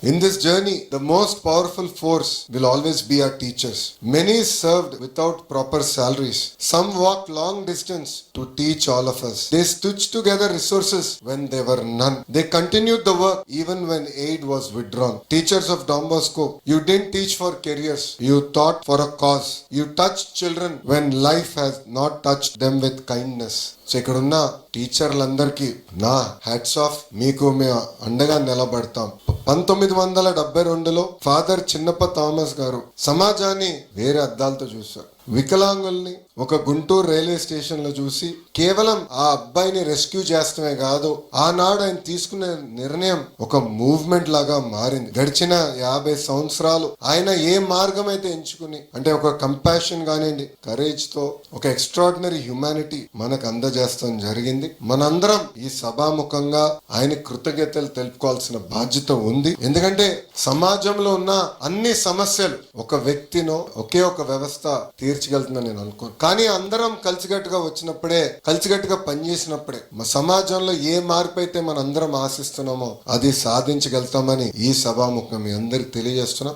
In this journey, the most powerful force will always be our teachers. Many served without proper salaries. Some walked long distance to teach all of us. They stitched together resources when there were none. They continued the work even when aid was withdrawn. Teachers of Don Bosco, you didn't teach for careers. You taught for a cause. You touched children when life has not touched them with kindness. So ఇక్కడ ఉన్న టీచర్లందరికీ నా hats off మీకు మేము అండగా నిలబడతాం పంతొమ్మిది వందల డెబ్బై రెండులో ఫాదర్ చిన్నప్ప థామస్ గారు సమాజాన్ని వేరే అద్దాలతో చూశారు. వికలాంగుల్ని ఒక గుంటూరు రైల్వే స్టేషన్లో చూసి కేవలం ఆ అబ్బాయిని రెస్క్యూ చేస్తమే కాదు ఆనాడు ఆయన తీసుకునే నిర్ణయం ఒక మూవ్మెంట్ లాగా మారింది. గడిచిన యాభై సంవత్సరాలు ఆయన ఏ మార్గం అయితే ఎంచుకుని అంటే ఒక కంపాషన్ కానివ్వండి కరేజ్తో ఒక ఎక్స్ట్రాడినరీ హ్యుమానిటీ మనకు అందజేస్తాం జరిగింది. మనందరం ఈ సభాముఖంగా ఆయన కృతజ్ఞతలు తెలుపుకోవాల్సిన బాధ్యత ఉంది. ఎందుకంటే సమాజంలో ఉన్న అన్ని సమస్యలు ఒక వ్యక్తినో ఒకే ఒక వ్యవస్థ తీర్చగలుగుతుందని నేను అనుకోను కానీ అందరం కలిసికట్టుగా వచ్చినప్పుడే కలిసికట్టుగా పనిచేసినప్పుడే మా సమాజంలో ఏ మార్పు అయితే మన అందరం ఆశిస్తున్నామో అది సాధించగలుగుతామని ఈ సభాముఖం మీ అందరికి తెలియజేస్తున్నా.